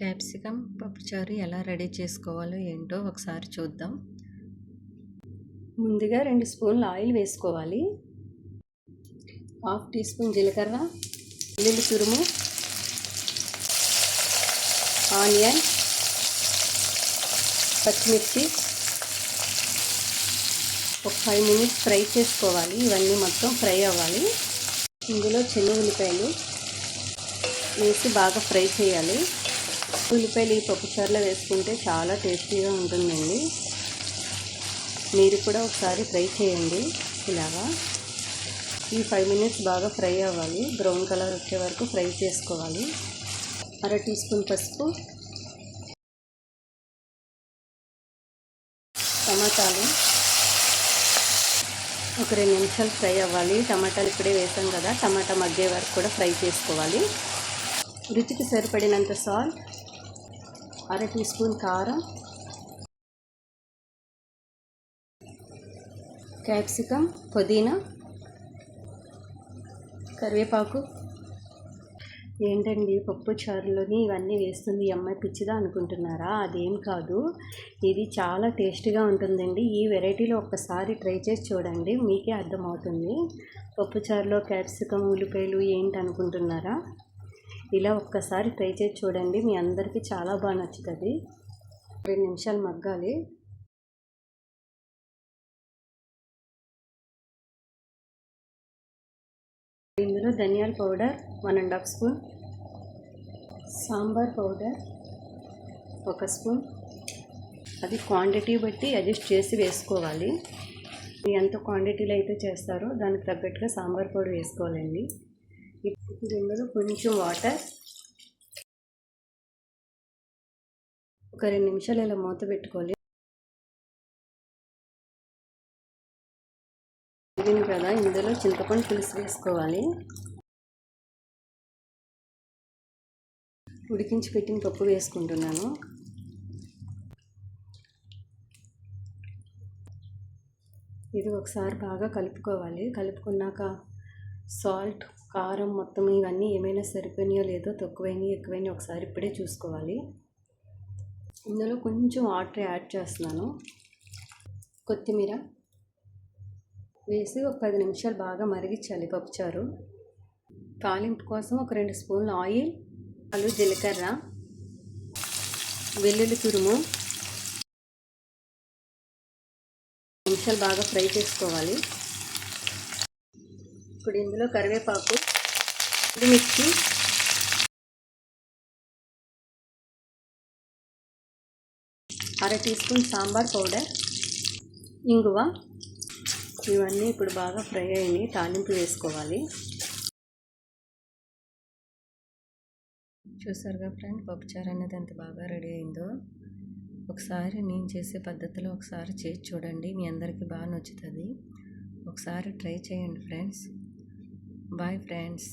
Capsicum పప్పుచారు ఎలా ready చేసుకోవాలో ఏంటో ఒకసారి చూద్దాం. ముందుగా రెండు స్పూన్లు ఆయిల్ వేసుకోవాలి. హాఫ్ టీ స్పూన్ జీలకర్ర వెల్లుల్లి తురుము ఆనియన్ పచ్చిమిర్చి. ఒక ఫైవ్ మినిట్స్ ఫ్రై చేసుకోవాలి. ఇవన్నీ మొత్తం ఫ్రై అవ్వాలి. ఇందులో చిన్న ఉల్లిపాయలు వేసి బాగా ఫ్రై చేయాలి. ఉల్లిపాయలు ఈ పప్పుచారులో వేసుకుంటే చాలా టేస్టీగా ఉంటుందండి. మీరు కూడా ఒకసారి ఫ్రై చేయండి. ఇలాగా ఈ ఫైవ్ మినిట్స్ బాగా ఫ్రై అవ్వాలి. బ్రౌన్ కలర్ వచ్చే వరకు ఫ్రై చేసుకోవాలి. అర టీ స్పూన్ పసుపు. టమాటాలు. ఒక రెండు నిమిషాలు ఫ్రై అవ్వాలి. టమాటాలు ఇప్పుడే వేసాం కదా. టమాటా మగ్గే వరకు కూడా ఫ్రై చేసుకోవాలి. రుచికి సరిపడినంత సాల్ట్ అర టీ స్పూన్ కారం క్యాప్సికమ్ పుదీనా కరివేపాకు. ఏంటండి పప్పు చారులోని ఇవన్నీ వేస్తుంది ఈ అమ్మాయి పిచ్చిదా అనుకుంటున్నారా? అదేం కాదు. ఇది చాలా టేస్టీగా ఉంటుందండి. ఈ వెరైటీలో ఒక్కసారి ట్రై చేసి చూడండి మీకే అర్థమవుతుంది. పప్పు చారులో క్యాప్సికమ్ ఉల్లిపాయలు ఏంటి అనుకుంటున్నారా ఇలా ఒక్కసారి ట్రై చేసి చూడండి. మీ అందరికీ చాలా బాగా నచ్చుతుంది. రెండు నిమిషాలు మగ్గాలి. ఇందులో ధనియాల powder one and half spoon sambar powder ఒక స్పూన్. అది క్వాంటిటీ బట్టి అడ్జస్ట్ చేసి వేసుకోవాలి. మీరు ఎంత క్వాంటిటీలో అయితే చేస్తారో దానికి తగ్గట్టుగా సాంబార్ పౌడర్ వేసుకోవాలండి. ఇందులో కొంచెం వాటర్ ఒక రెండు నిమిషాలు ఇలా మూత పెట్టుకోవాలి. ఉడికింది కదా ఇందులో చింతపండు పులుసు వేసుకోవాలి. ఉడికించి పెట్టిన పప్పు వేసుకుంటున్నాను. ఇది ఒకసారి బాగా కలుపుకోవాలి. కలుపుకున్నాక సాల్ట్ కారం మొత్తం ఇవన్నీ ఏమైనా సరిపోయినాయో లేదో తక్కువైనవి ఎక్కువైనాయి ఒకసారి ఇప్పుడే చూసుకోవాలి. ఇందులో కొంచెం వాటర్ యాడ్ చేస్తున్నాను. కొత్తిమీర. వేసి ఒక పది నిమిషాలు బాగా మరిగించాలి పప్పుచారు. తాలింపు కోసం ఒక రెండు స్పూన్లు ఆయిల్ అల్లు జీలకర్ర వెల్లుల్లి తురుము. నిమిషాలు బాగా ఫ్రై చేసుకోవాలి. ఇప్పుడు ఇందులో కరివేపాకు మిర్చి అర టీ స్పూన్ సాంబార్ పౌడర్ ఇంగువ. ఇవన్నీ ఇప్పుడు బాగా ఫ్రై అయినాయి తాలింపు వేసుకోవాలి. చూసారుగా ఫ్రెండ్ పప్పుచారు అనేది ఎంత బాగా రెడీ అయిందో. ఒకసారి నేను చేసే పద్ధతిలో ఒకసారి చేసి చూడండి మీ అందరికీ బాగా నచ్చుతుంది. ఒకసారి ట్రై చేయండి ఫ్రెండ్స్. Bye friends